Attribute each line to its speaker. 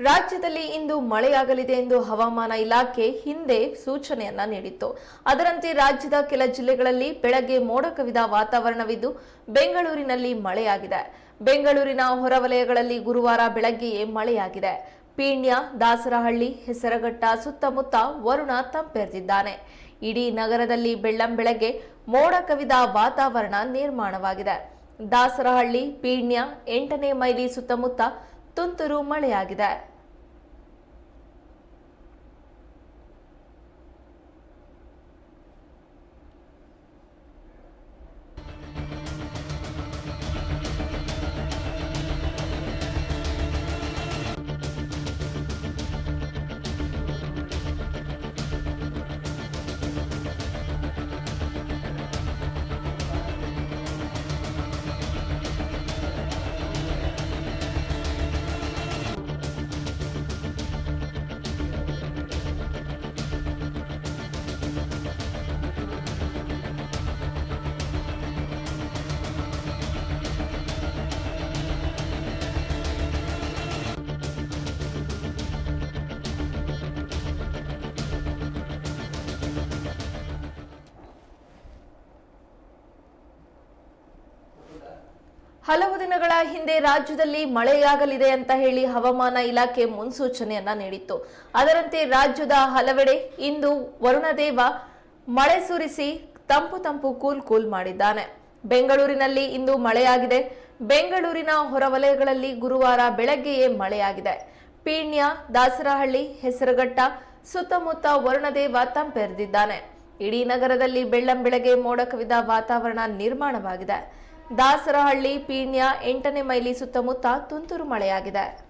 Speaker 1: ರಾಜ್ಯದಲ್ಲಿ ಇಂದು ಮಳೆಯಾಗಲಿದೆ ಎಂದು ಹವಾಮಾನ ಇಲಾಖೆ ಹಿಂದೆ ಸೂಚನೆಯನ್ನ ನೀಡಿತ್ತು. ಅದರಂತೆ ರಾಜ್ಯದ ಕೆಲ ಜಿಲ್ಲೆಗಳಲ್ಲಿ ಬೆಳಗ್ಗೆ ಮೋಡ ಕವಿದ ವಾತಾವರಣವಿದ್ದು ಬೆಂಗಳೂರಿನಲ್ಲಿ ಮಳೆಯಾಗಿದೆ. ಬೆಂಗಳೂರಿನ ಹೊರವಲಯಗಳಲ್ಲಿ ಗುರುವಾರ ಬೆಳಗ್ಗೆಯೇ ಮಳೆಯಾಗಿದೆ. ಪೀಣ್ಯ, ದಾಸರಹಳ್ಳಿ, ಹೆಸರಘಟ್ಟ, ಸುತ್ತಮುತ್ತ ವರುಣ ತಂಪೆರೆದಿದ್ದಾನೆ. ಇಡೀ ನಗರದಲ್ಲಿ ಬೆಳ್ಳಂ ಬೆಳಗ್ಗೆ ಮೋಡ ಕವಿದ ವಾತಾವರಣ ನಿರ್ಮಾಣವಾಗಿದೆ. ದಾಸರಹಳ್ಳಿ, ಪೀಣ್ಯ, ಎಂಟನೇ ಮೈಲಿ ಸುತ್ತಮುತ್ತ ತುಂತುರು ಮಳೆಯಾಗಿದೆ. ಹಲವು ದಿನಗಳ ಹಿಂದೆ ರಾಜ್ಯದಲ್ಲಿ ಮಳೆಯಾಗಲಿದೆ ಅಂತ ಹೇಳಿ ಹವಾಮಾನ ಇಲಾಖೆ ಮುನ್ಸೂಚನೆಯನ್ನ ನೀಡಿತ್ತು. ಅದರಂತೆ ರಾಜ್ಯದ ಹಲವೆಡೆ ಇಂದು ವರುಣದೇವ ಮಳೆ ಸುರಿಸಿ ತಂಪು ತಂಪು ಕೂಲ್ ಕೂಲ್ ಮಾಡಿದ್ದಾನೆ. ಬೆಂಗಳೂರಿನಲ್ಲಿ ಇಂದು ಮಳೆಯಾಗಿದೆ. ಬೆಂಗಳೂರಿನ ಹೊರವಲಯಗಳಲ್ಲಿ ಗುರುವಾರ ಬೆಳಗ್ಗೆಯೇ ಮಳೆಯಾಗಿದೆ. ಪೀಣ್ಯ, ದಾಸರಹಳ್ಳಿ, ಹೆಸರುಘಟ್ಟ ಸುತ್ತಮುತ್ತ ವರುಣದೇವ ತಂಪೆರೆದಿದ್ದಾನೆ. ಇಡೀ ನಗರದಲ್ಲಿ ಬೆಳ್ಳಂ ಬೆಳಗ್ಗೆ ಮೋಡ ಕವಿದ ವಾತಾವರಣ ನಿರ್ಮಾಣವಾಗಿದೆ. ದಾಸರಹಳ್ಳಿ ಪೀಣ್ಯ ಎಂಟನೇ ಮೈಲಿ ಸುತ್ತಮುತ್ತ ತುಂತುರು ಮಳೆಯಾಗಿದೆ.